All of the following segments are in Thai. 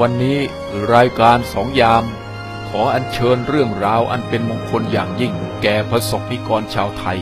วันนี้รายการสองยาม ขออัญเชิญเรื่องราวอันเป็นมงคลอย่างยิ่ง แก่พระสนิกรชาวไทย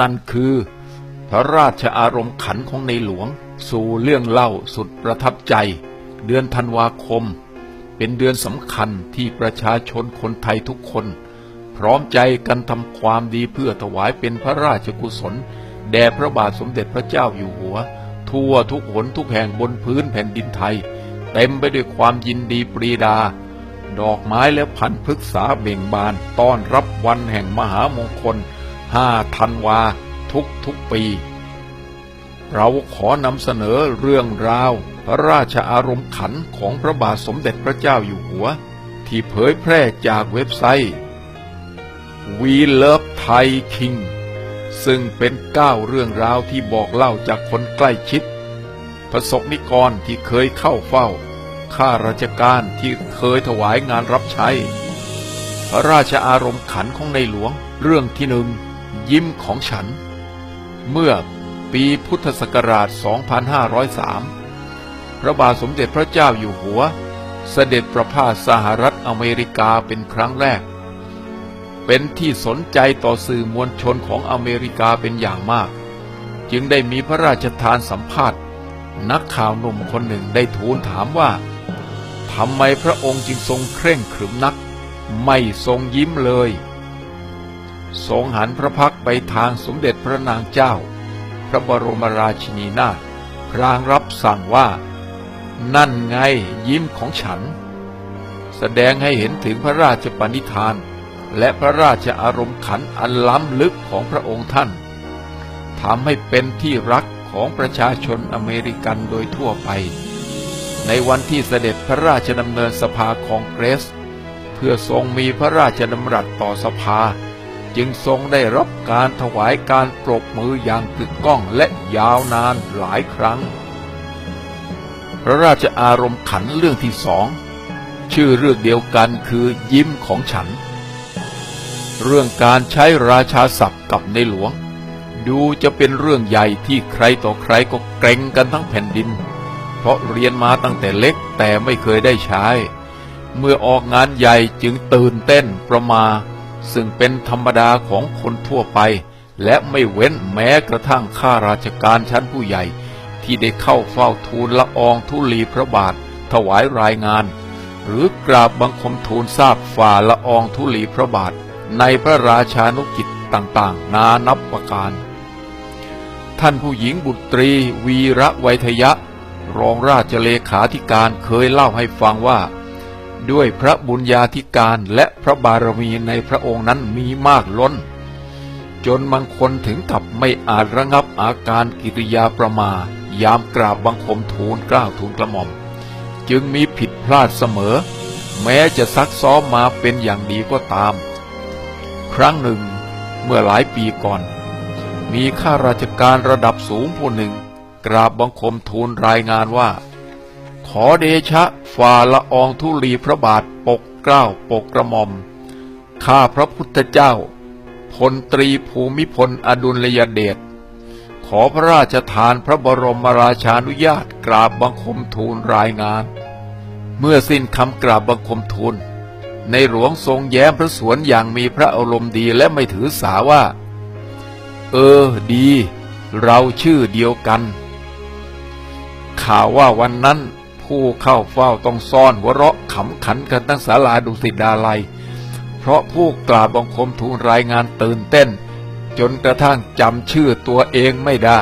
นั่นคือพระราชอารมณ์ขันของในหลวง สู่เรื่องเล่าสุดประทับใจ เดือนธันวาคม เป็นเดือนสำคัญที่ประชาชนคนไทยทุกคน พร้อมใจกันทำความดีเพื่อถวายเป็นพระราชกุศล แด่พระบาทสมเด็จพระเจ้าอยู่หัว ทั่วทุกหนทุกแห่งบนพื้นแผ่นดินไทย เต็มไปด้วยความยินดีปรีดา ดอกไม้และพันธุ์พฤกษาเบ่งบานต้อนรับวันแห่งมหามงคลห้าธันวาทุกทุกปี เราขอนำเสนอเรื่องราว พระราชอารมณ์ขันของพระบาทสมเด็จพระเจ้าอยู่หัว ที่เผยแพร่จากเว็บไซต์ We Love Thai King ซึ่งเป็นเก้าเรื่องราวที่บอกเล่าจากคนใกล้ชิด ประสบนิกรที่เคยเข้าเฝ้า ข้าราชการที่เคยถวายงานรับใช้ พระราชอารมณ์ขันของในหลวง เรื่องที่หนึ่งยิ้มของฉัน เมื่อปีพุทธศักราช 2503 พระบาทสมเด็จพระเจ้าอยู่หัว เสด็จประพาสสหรัฐอเมริกาเป็นครั้งแรก เป็นที่สนใจต่อสื่อมวลชนของอเมริกาเป็นอย่างมาก จึงได้มีพระราชทานสัมภาษณ์ นักข่าวหนุ่มคนหนึ่งได้ทูลถามว่าทำไมพระองค์จึงทรงเคร่งขรึมนัก ไม่ทรงยิ้มเลย ทรงหันพระพักไปทางสมเด็จพระนางเจ้า พระบรมราชินีนาถพรางรับสั่งว่า นั่นไงยิ้มของฉัน แสดงให้เห็นถึงพระราชปณิธาน และพระราชอารมณ์ขันอันล้ำลึกของพระองค์ท่านทำให้เป็นที่รัก ของประชาชนอเมริกันโดยทั่วไป ในวันที่เสด็จพระราชดำเนินสภาคองเกรส เพื่อทรงมีพระราชดำรัสต่อสภา จึงทรงได้รับการถวายการปรบมืออย่างกึกก้องและยาวนานหลายครั้ง พระราชอารมณ์ขันเรื่องที่สองชื่อเรื่องเดียวกันคือยิ้มของฉัน เรื่องการใช้ราชาศัพท์กับในหลวง ดูจะเป็นเรื่องใหญ่ที่ใครต่อใครก็เกรงกันทั้งแผ่นดิน เพราะเรียนมาตั้งแต่เล็กแต่ไม่เคยได้ใช้ เมื่อออกงานใหญ่จึงตื่นเต้นประมา ซึ่งเป็นธรรมดาของคนทั่วไป และไม่เว้นแม้กระทั่งข้าราชการชั้นผู้ใหญ่ ที่ได้เข้าเฝ้าทูลละอองธุลีพระบาท ถวายรายงาน หรือกราบบังคมทูลทราบฝ่าละอองธุลีพระบาท ในพระราชานุกิจต่างๆ นานับประการ ท่านผู้หญิงบุตรี วีระไวยทยะ รองราชเลขาธิการเคยเล่าให้ฟังว่า ด้วยพระบุญญาธิการและพระบารมีในพระองค์นั้นมีมากล้น จนบางคนถึงกับไม่อาจระงับอาการกิริยาประมา ยามกราบบังคมทูลกล้าทูลกระหม่อม จึงมีผิดพลาดเสมอ แม้จะซักซ้อมมาเป็นอย่างดีก็ตาม ครั้งหนึ่งเมื่อหลายปีก่อน มีข้าราชการระดับสูงผู้หนึ่ง กราบบังคมทูลรายงานว่า ขอเดชะฝ่าละอองธุลีพระบาทปกเกล้าปกกระหม่อม ข้าพระพุทธเจ้า พลตรีภูมิพลอดุลยเดชขอพระราชทานพระบรมราชานุญาตกราบบังคมทูลรายงาน เมื่อสิ้นคำกราบบังคมทูล ในหลวงทรงแย้มพระสวนอย่างมีพระอารมณ์ดีและไม่ถือสาว่า เออดี เราชื่อเดียวกัน ข่าวว่าวันนั้นผู้เข้าเฝ้าต้องซ่อนหัวเราะขำขันกันทั้งศาลาดุสิตดาลัย เพราะผู้กราบบังคมทูลรายงานตื่นเต้น จนกระทั่งจำชื่อตัวเองไม่ได้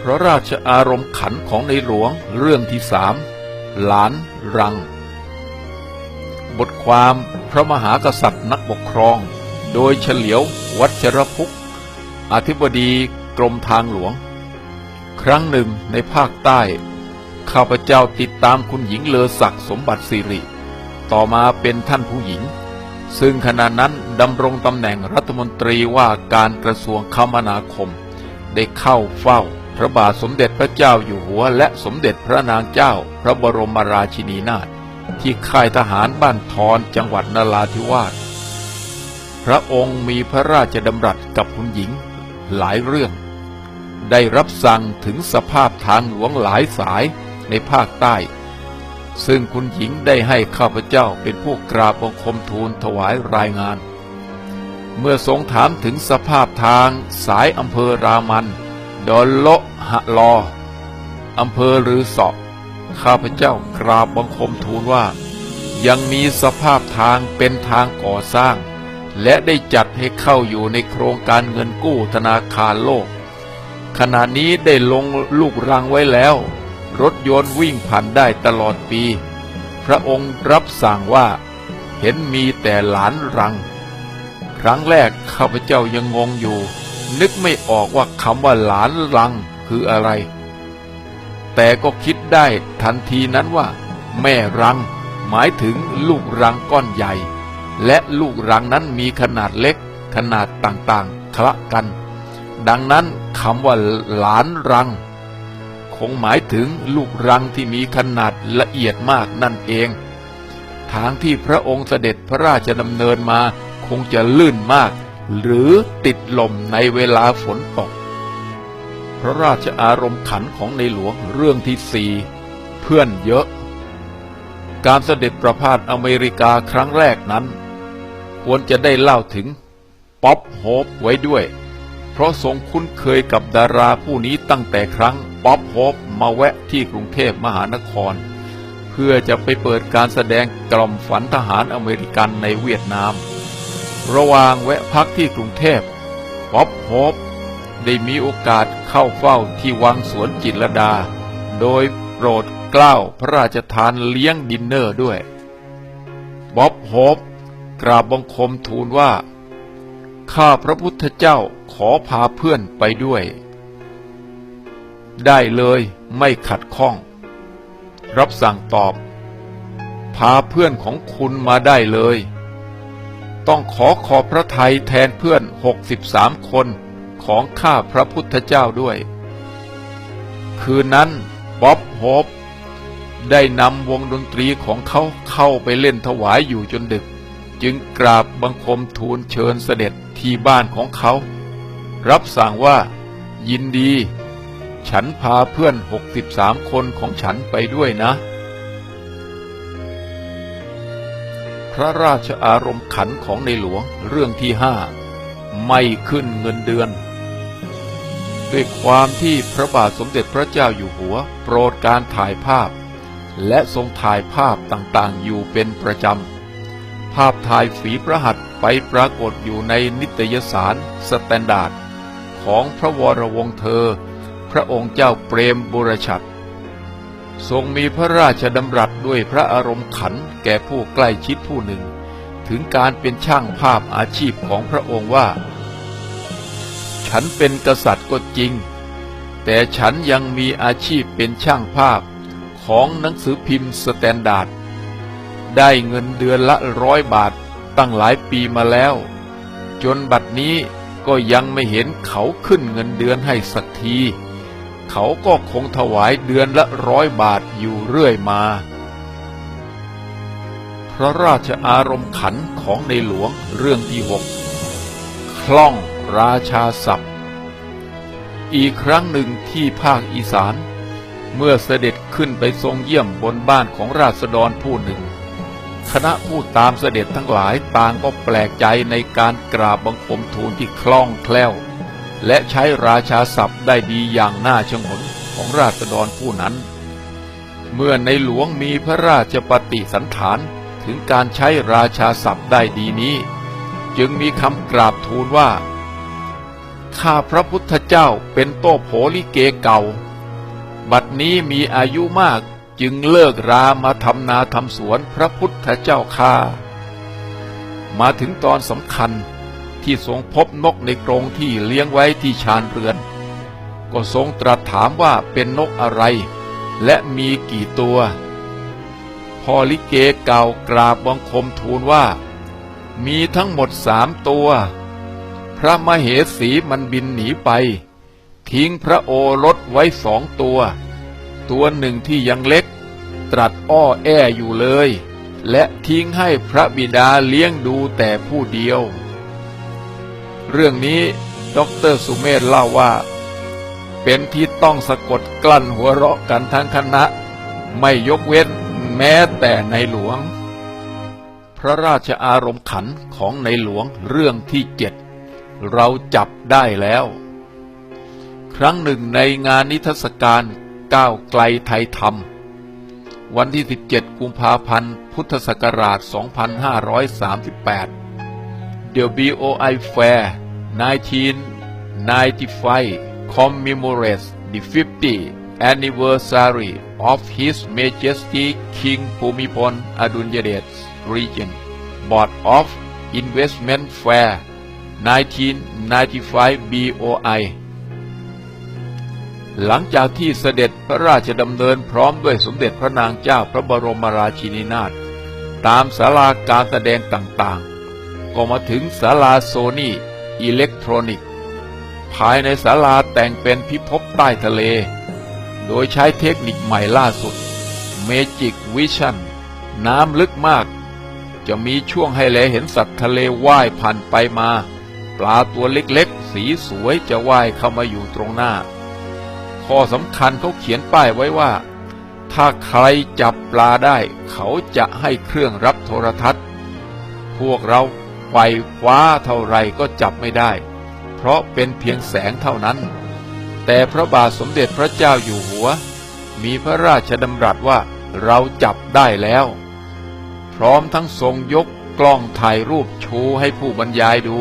พระราชอารมณ์ขันของในหลวงเรื่องที่สามหลานรัง บทความพระมหากษัตริย์นักปกครอง โดยเฉลียววั ชรพุกอธิบดีกรมทางหลวง ครั้งหนึ่งในภาคใต้ ข้าพเจ้าติดตามคุณหญิงเลอศักดิ์สมบัติสิริ ต่อมาเป็นท่านผู้หญิง ซึ่งขณะนั้นดำรงตำแหน่งรัฐมนตรีว่าการกระทรวงคมนาคม ได้เข้าเฝ้าพระบาทสมเด็จพระเจ้าอยู่หัว และสมเด็จพระนางเจ้าพระบรมราชินีนาถที่ค่ายทหารบ้านทอนจังหวัดนราธิวาส พระองค์มีพระราชดำรัสกับคุณหญิงหลายเรื่อง ได้รับสั่งถึงสภาพทางหลวงหลายสายในภาคใต้ ซึ่งคุณหญิงได้ให้ข้าพเจ้าเป็นผู้กราบบังคมทูลถวายรายงาน เมื่อทรงถามถึงสภาพทางสายอำเภอรามันดอนโละหะลออำเภอรือสาะข้าพเจ้ากราบบังคมทูลว่า ยังมีสภาพทางเป็นทางก่อสร้าง และได้จัดให้เข้าอยู่ในโครงการเงินกู้ธนาคารโลก ขณะนี้ได้ลงลูกรังไว้แล้ว รถยนต์วิ่งผ่านได้ตลอดปี พระองค์รับสั่งว่า เห็นมีแต่หลานรัง ครั้งแรกข้าพเจ้ายังงงอยู่ นึกไม่ออกว่าคำว่าหลานรังคืออะไร แต่ก็คิดได้ทันทีนั้นว่า แม่รัง หมายถึงลูกรังก้อนใหญ่ และลูกรังนั้นมีขนาดเล็ก ขนาดต่างๆคละกัน ดังนั้นคำว่าหลานรัง คงหมายถึงลูกรังที่มีขนาดละเอียดมากนั่นเอง ทางที่พระองค์เสด็จพระราชดำเนินมาคงจะลื่นมาก หรือติดลมในเวลาฝนตก พระราชอารมณ์ขันของในหลวงเรื่องที่สี่เพื่อนเยอะ การเสด็จประพาสอเมริกาครั้งแรกนั้น ควรจะได้เล่าถึงป๊อปโฮปไว้ด้วย เพราะทรงคุ้นเคยกับดาราผู้นี้ตั้งแต่ครั้งป๊อปโฮปมาแวะที่กรุงเทพมหานคร เพื่อจะไปเปิดการแสดงกล่อมฝันทหารอเมริกันในเวียดนาม ระหว่างแวะพักที่กรุงเทพป๊อปโฮปได้มีโอกาสเข้าเฝ้าที่วังสวนจิตรดา โดยโปรดเกล้าพระราชทานเลี้ยงดินเนอร์ด้วยบ๊อบโฮป กราบบังคมทูลว่า ข้าพระพุทธเจ้าขอพาเพื่อนไปด้วย ได้เลยไม่ขัดข้อง รับสั่งตอบ พาเพื่อนของคุณมาได้เลย ต้องขอขอบพระทัยแทนเพื่อน63คนของข้าพระพุทธเจ้าด้วย คืนนั้นบ๊อบโฮปได้นำวงดนตรีของเขาเข้าไปเล่นถวายอยู่จนดึก จึงกราบบังคมทูลเชิญเสด็จที่บ้านของเขา รับสั่งว่ายินดี ฉันพาเพื่อน 63 คนของฉันไปด้วยนะ พระราชอารมณ์ขันของในหลวงเรื่องที่ห้าไม่ขึ้นเงินเดือน ด้วยความที่พระบาทสมเด็จพระเจ้าอยู่หัว โปรดการถ่ายภาพ และทรงถ่ายภาพต่างๆอยู่เป็นประจำ ภาพถ่ายฝีพระหัตถ์ไปปรากฏอยู่ในนิตยสารสแตนดาร์ดของพระวรวงศ์เธอ พระองค์เจ้าเปรมบุรชัดทรงมีพระราชดำรัสด้วยพระอารมณ์ขันแก่ผู้ใกล้ชิดผู้หนึ่ง ถึงการเป็นช่างภาพอาชีพของพระองค์ว่า ฉันเป็นกษัตริย์ก็จริง แต่ฉันยังมีอาชีพเป็นช่างภาพของหนังสือพิมพ์สแตนดาร์ด ได้เงินเดือนละร้อยบาทตั้งหลายปีมาแล้ว จนบัดนี้ก็ยังไม่เห็นเขาขึ้นเงินเดือนให้สักที เขาก็คงถวายเดือนละร้อยบาทอยู่เรื่อยมา พระราชอารมณ์ขันของในหลวงเรื่องที่หกคล่องราชาศัพท์ อีกครั้งหนึ่งที่ภาคอีสาน เมื่อเสด็จขึ้นไปทรงเยี่ยมบนบ้านของราษฎรผู้หนึ่ง คณะผู้ตามเสด็จทั้งหลายต่างก็แปลกใจในการกราบบังคมทูลที่คล่องแคล่ว และใช้ราชาศัพท์ได้ดีอย่างน่าชงนของราษฎรผู้นั้น เมื่อในหลวงมีพระราชปฏิสันฐานถึงการใช้ราชาศัพท์ได้ดีนี้ จึงมีคำกราบทูลว่า ข้าพระพุทธเจ้าเป็นโตโผลิเกเก่า บัดนี้มีอายุมาก จึงเลิกรามาทำนาทำสวนพระพุทธเจ้าข้ามาถึงตอนสำคัญที่ทรงพบนกในกรงที่เลี้ยงไว้ที่ชานเรือน ก็ทรงตรัสถามว่าเป็นนกอะไร และมีกี่ตัว พอลิเกเก่ากราบบังคมทูลว่า มีทั้งหมดสามตัว พระมเหสีมันบินหนีไป ทิ้งพระโอรสไว้สองตัว ตัวหนึ่งที่ยังเล็ก ตรัสอ้อแออยู่เลย และทิ้งให้พระบิดาเลี้ยงดูแต่ผู้เดียว เรื่องนี้ดอกเตอรสุเมธเล่าว่า เป็นที่ต้องสะกดกลั้นหัวเราะกันทั้งคณะ ไม่ยกเว้นแม้แต่ในหลวง พระราชอารมณ์ขันของในหลวงเรื่องที่เจ็ดเราจับได้แล้ว ครั้งหนึ่งในงานนิทรรศการ ก้าวไกลไทยธรรม วันที่ 17 กุมภาพันธ์ พุทธศักราช 2538 The BOI Fair 1995 commemorates the 50th anniversary of His Majesty King Bhumibol Adulyadej Regent Board of Investment Fair 1995 BOI หลังจากที่เสด็จพระราชดำเนินพร้อมด้วยสมเด็จพระนางเจ้าพระบรมราชินีนาถตามศาลาการแสดงต่างๆ ก็มาถึงศาลาโซนี่อิเล็กทรอนิกส์ ภายในศาลาแต่งเป็นพิภพใต้ทะเล โดยใช้เทคนิคใหม่ล่าสุด Magic Vision น้ำลึกมาก จะมีช่วงให้แลเห็นสัตว์ทะเลว่ายผ่านไปมา ปลาตัวเล็กๆ สีสวยจะว่ายเข้ามาอยู่ตรงหน้า ข้อสำคัญเขาเขียนป้ายไว้ว่า ถ้าใครจับปลาได้ เขาจะให้เครื่องรับโทรทัศน์ พวกเราไฟฟ้าเท่าไรก็จับไม่ได้ เพราะเป็นเพียงแสงเท่านั้น แต่พระบาทสมเด็จพระเจ้าอยู่หัว มีพระราชดำรัสว่าเราจับได้แล้ว พร้อมทั้งทรงยกกล้องถ่ายรูปชูให้ผู้บรรยายดู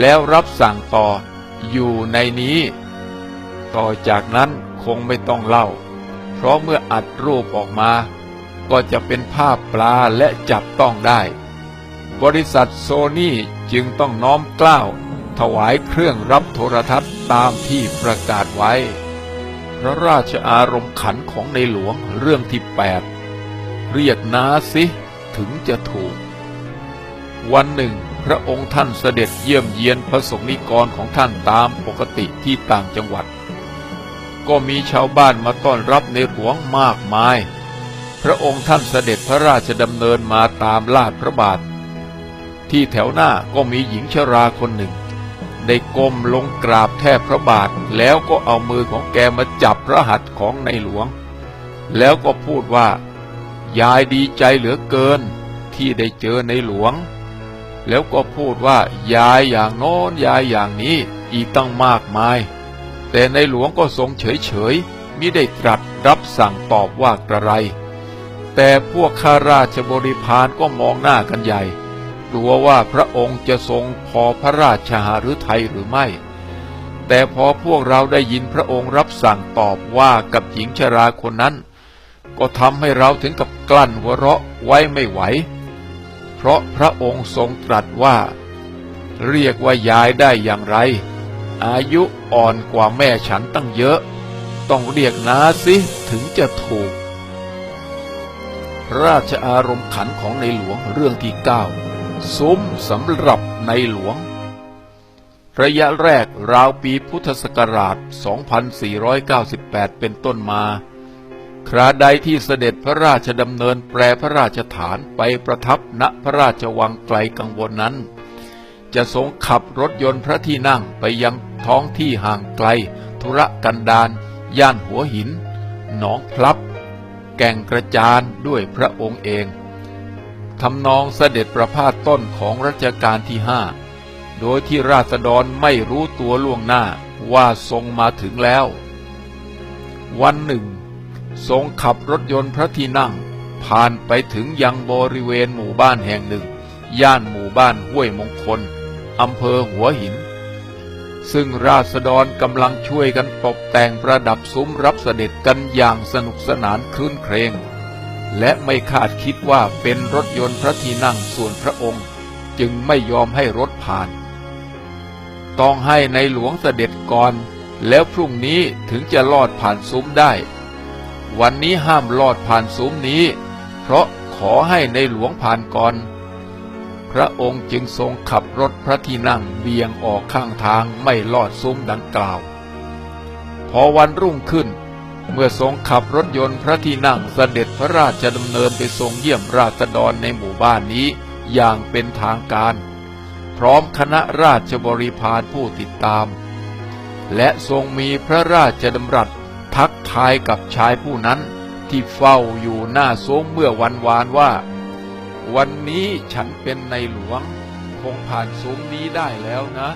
แล้วรับสั่งต่ออยู่ในนี้ ต่อจากนั้นคงไม่ต้องเล่า เพราะเมื่ออัดรูปออกมา ก็จะเป็นภาพปลาและจับต้องได้ บริษัทโซนี่จึงต้องน้อมเกล้าว ถวายเครื่องรับโทรทัศน์ตามที่ประกาศไว้ พระราชอารมณ์ขันของในหลวงเรื่องที่ 8 เรียกนาสิถึงจะถูก วันหนึ่งพระองค์ท่านเสด็จเยี่ยมเยียนพระสงฆ์นิกรของท่านตามปกติที่ต่างจังหวัด ก็มีชาวบ้านมาต้อนรับในหลวงมากมาย พระองค์ท่านเสด็จพระราชดำเนินมาตามลาดพระบาท ที่แถวหน้าก็มีหญิงชราคนหนึ่ง ได้ก้มลงกราบแทบพระบาทแล้วก็เอามือของแกมาจับพระหัตถ์ของในหลวง แล้วก็พูดว่า ยายดีใจเหลือเกินที่ได้เจอในหลวง แล้วก็พูดว่ายายอย่างโน้นยายอย่างนี้อีกตั้งมากมาย แต่ในหลวงก็ทรงเฉยเฉยๆมิได้ตรัสรับสั่งตอบว่ากระไร แต่พวกข้าราชบริพารก็มองหน้ากันใหญ่ กลัวว่าพระองค์จะทรงพอพระราชหฤทัยหรือไม่ แต่พอพวกเราได้ยินพระองค์รับสั่งตอบว่ากับหญิงชราคนนั้น ก็ทำให้เราถึงกับกลั้นหัวเราะไว้ไม่ไหว เพราะพระองค์ทรงตรัสว่า เรียกว่ายายได้อย่างไร อายุอ่อนกว่าแม่ฉันตั้งเยอะ ต้องเรียกนาสิถึงจะถูก ราชอารมณ์ขันของในหลวงเรื่องที่เก้าซุ้มสำหรับในหลวง ระยะแรกราวปีพุทธศักราช 2498 เป็นต้นมา คราใดที่เสด็จพระราชดำเนินแปรพระราชฐานไปประทับณพระราชวังไกลกังวลนั้น จะทรงขับรถยนต์พระที่นั่งไปยังท้องที่ห่างไกล ธุระกันดารย่านหัวหิน หนองพลับ แก่งกระจานด้วยพระองค์เองทำนองเสด็จประพาสต้นของรัชกาลที่ห้าโดยที่ราษฎรไม่รู้ตัวล่วงหน้าว่าทรงมาถึงแล้ว วันหนึ่ง ทรงขับรถยนต์พระที่นั่ง ผ่านไปถึงยังบริเวณหมู่บ้านแห่งหนึ่ง ย่านหมู่บ้านห้วยมงคล อำเภอหัวหิน ซึ่งราษฎรกำลังช่วยกันตกแต่งประดับซุ้มรับเสด็จกันอย่างสนุกสนานคลื่นเครง และไม่คาดคิดว่าเป็นรถยนต์พระที่นั่งส่วนพระองค์ จึงไม่ยอมให้รถผ่าน ต้องให้ในหลวงเสด็จก่อน แล้วพรุ่งนี้ถึงจะลอดผ่านซุ้มได้ วันนี้ห้ามลอดผ่านซุ้มนี้ เพราะขอให้ในหลวงผ่านก่อน พระองค์จึงทรงขับรถพระที่นั่งเบี่ยงออกข้างทางไม่ลอดซุ้มดังกล่าว พอวันรุ่งขึ้น เมื่อทรงขับรถยนต์พระที่นั่งเสด็จพระราชดำเนินไปทรงเยี่ยมราษฎรในหมู่บ้านนี้อย่างเป็นทางการ พร้อมคณะราชบริพารผู้ติดตาม และทรงมีพระราชดำรัสทักทายกับชายผู้นั้นที่เฝ้าอยู่หน้าซุ้มเมื่อวันวานว่า วันนี้ฉันเป็นในหลวงคงผ่านซุ้มนี้ได้แล้วนะ